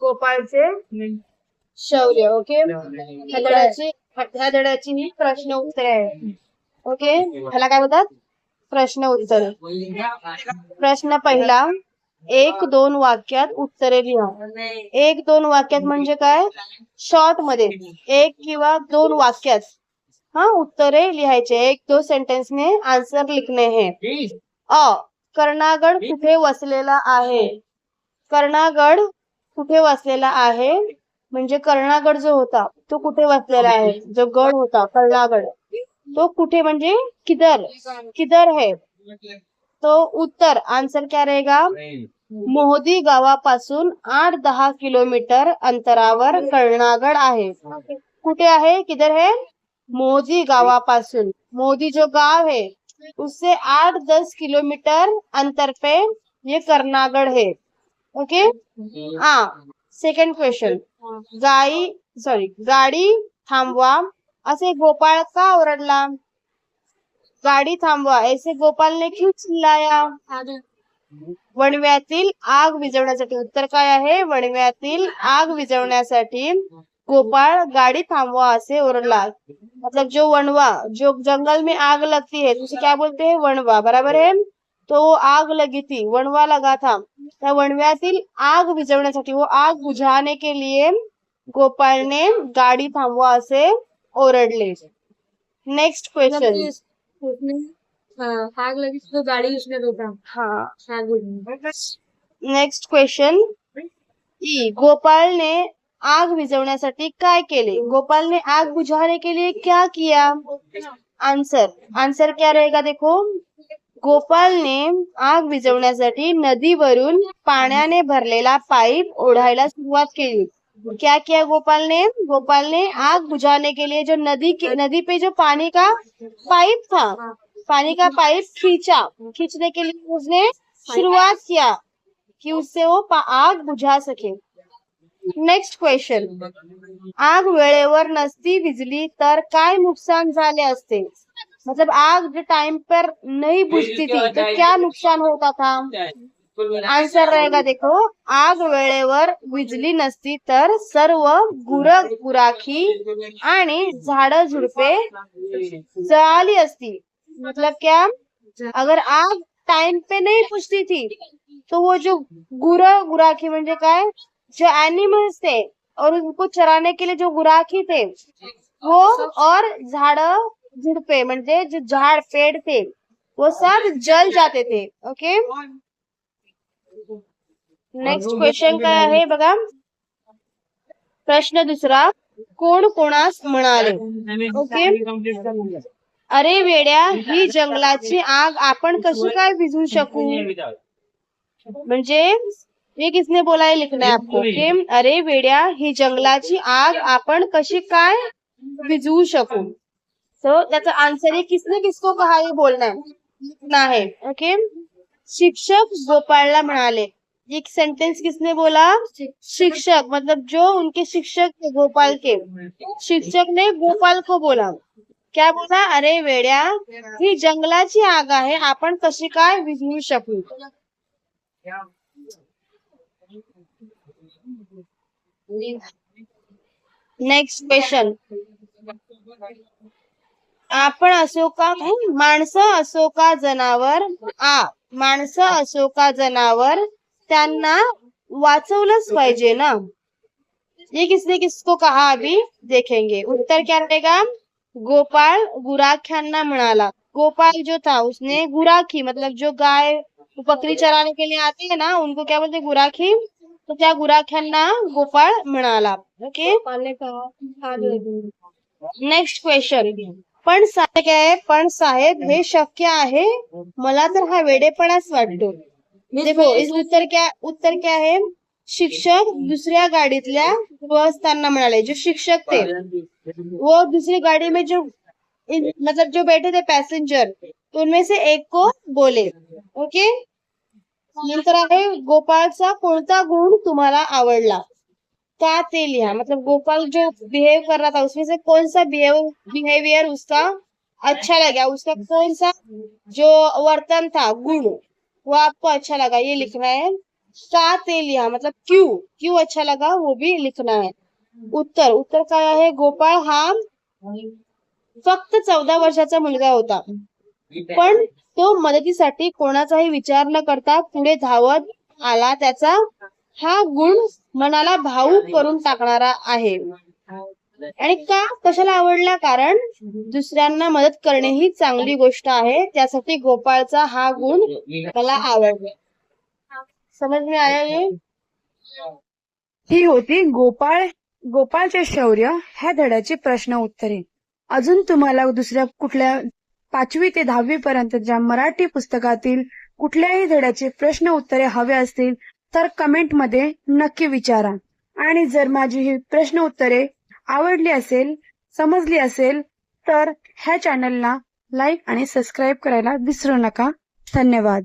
गोपाळचे शौर्य ओके? ह्या धड्याची ह्या धड्याची ही प्रश्न उत्तरे आहे. ओके? ह्याला काय बोलतात? प्रश्न उत्तर. प्रश्न पहिला एक दोन वाक्यात उत्तरे लिहा. एक दोन वाक्यात म्हणजे काय? शॉर्टमध्ये. एक किंवा दोन वाक्यात. हा उत्तरे लिहायचे. एक दो सेंटेन्स में आंसर लिखने हैं. अ कर्णागड कुठे वसलेला आहे? कर्णागड कुठे वसलेला आहे? म्हणजे कर्णागड जो होता तो कुठे वसलेला आहे? जो गड होता कर्णागड. तो कुठे म्हणजे? किधर किधर है. तो उत्तर आंसर क्या रहेगा? मोहदी गावापासून आठ दहा किलोमीटर अंतरावर कर्णागड आहे. कुठे आहे? किधर है? मोदी गावापासून. मोदी जो गांव है उससे आठ दस किलोमीटर अंतर पे ये कर्णागड है. ओके? हा सेकंड क्वेश्चन गाई सॉरी गाडी थांबवा. असे गोपाळ का ओरडला? गाडी थांबवा. ऐसे गोपाल ने क्यों चिल्लाया? वणव्यातील आग विझवण्यासाठी उत्तर काय आहे? वणव्यातील आग विझवण्यासाठी गोपाळ गाडी थांबवा असे ओरडला. मतलब जो वणवा जो जंगल में आग लगती है उसे क्या बोलते हैं? वणवा. बराबर है? तो वो आग लगी थी. वणवा लगा था. त्या वणव्यातील आग विझवण्यासाठी वो आग बुझाने के लिए गोपाळ ने गाडी थांबवा असे ओरडले. नेक्स्ट क्वेश्चन हाँ, आग लगी थी तो गाड़ी हा. नेक्स्ट क्वेश्चन ई गोपाल ने आग विझवण्यासाठी काय केले? गोपाल ने आग बुझाने के लिए क्या किया? आंसर आंसर क्या रहेगा देखो? गोपालने आग विझवण्यासाठी नदीवरून पाण्याने भरलेला पाईप ओढायला सुरुवात केली. क्या किया गोपाल ने गोपाल ने आग बुझाने के लिए जो नदी के नदी पे जो पानी का पाइप था पानी का पाइप खींचा खींचने के लिए उसने शुरुआत किया कि उससे वो आग बुझा सके। नेक्स्ट क्वेश्चन आग वेळेवर नसती विजली तर काय नुकसान झाले असते? मतलब आग जो टाइम पर नहीं बुझती थी तो क्या नुकसान होता था? आंसर रहेगा देखो आग वेळेवर विजली नसती तर सर्व गुर गुराखी आणि झाड झुडपे जळाली असती. मतलब क्या? अगर आग टाइम पे नहीं पुछती थी तो वो जो गुरा गुराखी म्हणजे काय? जो एनिमल्स थे और उनको चराने के लिए जो गुराखी थे वो और झाड़ झुडपे म्हणजे जे झाड फेडते व वो सब जल जाते थे ओके नेक्स्ट क्वेश्चन काय आहे बघा. प्रश्न दुसरा कोण कोणास म्हणाले? ओके अरे वेड्या ही जंगलाची आग आपण कशी काय विझू शकू? म्हणजे ये किसने बोला है लिखना है आपको अरे वेड्या ही जंगलाची आग आपण कशी काय विझवू शकू? सो त्याचा आन्सर आहे किसने किसको कहा हे बोलना है ओके शिक्षक गोपाळला म्हणाले. एक सेंटेंस किसने बोला? शिक्षक मतलब जो उनके शिक्षक थे गोपाल के. शिक्षक ने गोपाल को बोला. क्या बोला? अरे वेड्या ही जंगलाची आग आहे. आपण कशी काय विझवू शकू? नेक्स्ट क्वेश्चन आपण असो का? माणसं असो का जनावर? आ माणसं असो का जनावर? त्यांना वाचवलंच पाहिजे ना? ये किसने किसको कहा अभी देखेंगे. उत्तर क्या रहेगा? गोपाल गुराख्यांना म्हणाला. गोपाल जो था उसने गुराखी मतलब जो गाय बकरी चराने के लिए आती है ना उनको क्या बोलते हैं? गुराखी? तो त्या गुराख्यांना गोपाळ म्हणाला? ओके नेक्स्ट क्वेश्चन पण साहेब काय आहे? पण साहेब हे शक्य आहे? मला तर हा वेडेपणाच वाटतो. देखो इस उत्तर क्या उत्तर क्या है शिक्षक दुसऱ्या गाडीतल्या बसताना म्हणाले जो शिक्षक थे वो दूसरी गाड़ी में जो मतलब जो बैठे थे पैसेंजर तो उनमें से एक को बोले. ओके नंतर आहे गोपाळचा कोणता गुण तुम्हाला आवडला? का ते लिहा मतलब गोपाल जो बिहेव कर रहा था उसमें से कौन सा बिहेव बिहेवियर उसका अच्छा लगा? उसका कौन सा जो वर्तन था गुण वो आपको अच्छा लगा? ये लिखना है। का ते लिहा मतलब क्यों? क्यू अच्छा लगा? वो भी लिखना है। उत्तर। उत्तर काय आहे गोपाळ हा फक्त चौदा वर्षाचा मुलगा होता. पण तो मदतीसाठी कोणाचाही विचार न करता पुढे धावत आला त्याचा हा गुण मनाला भावूक करून टाकणारा आहे. आणि का कशाला आवडला? कारण दुसऱ्यांना मदत करणे ही चांगली गोष्ट आहे. त्यासाठी गोपाळचा हा गुण मला आवडला. समज मी आया ही होती गोपाळ गोपाळचे शौर्य ह्या धड्याची प्रश्न उत्तरे. अजून तुम्हाला दुसऱ्या कुठल्या पाचवी ते दहावी पर्यंतच्या मराठी पुस्तकातील कुठल्याही धड्याचे प्रश्न उत्तरे हवे असतील तर कमेंटमध्ये नक्की विचारा. आणि जर माझी ही प्रश्न उत्तरे आवडली असेल समजली असेल तर ह्या चॅनलला लाईक आणि सबस्क्राईब करायला विसरू नका. धन्यवाद.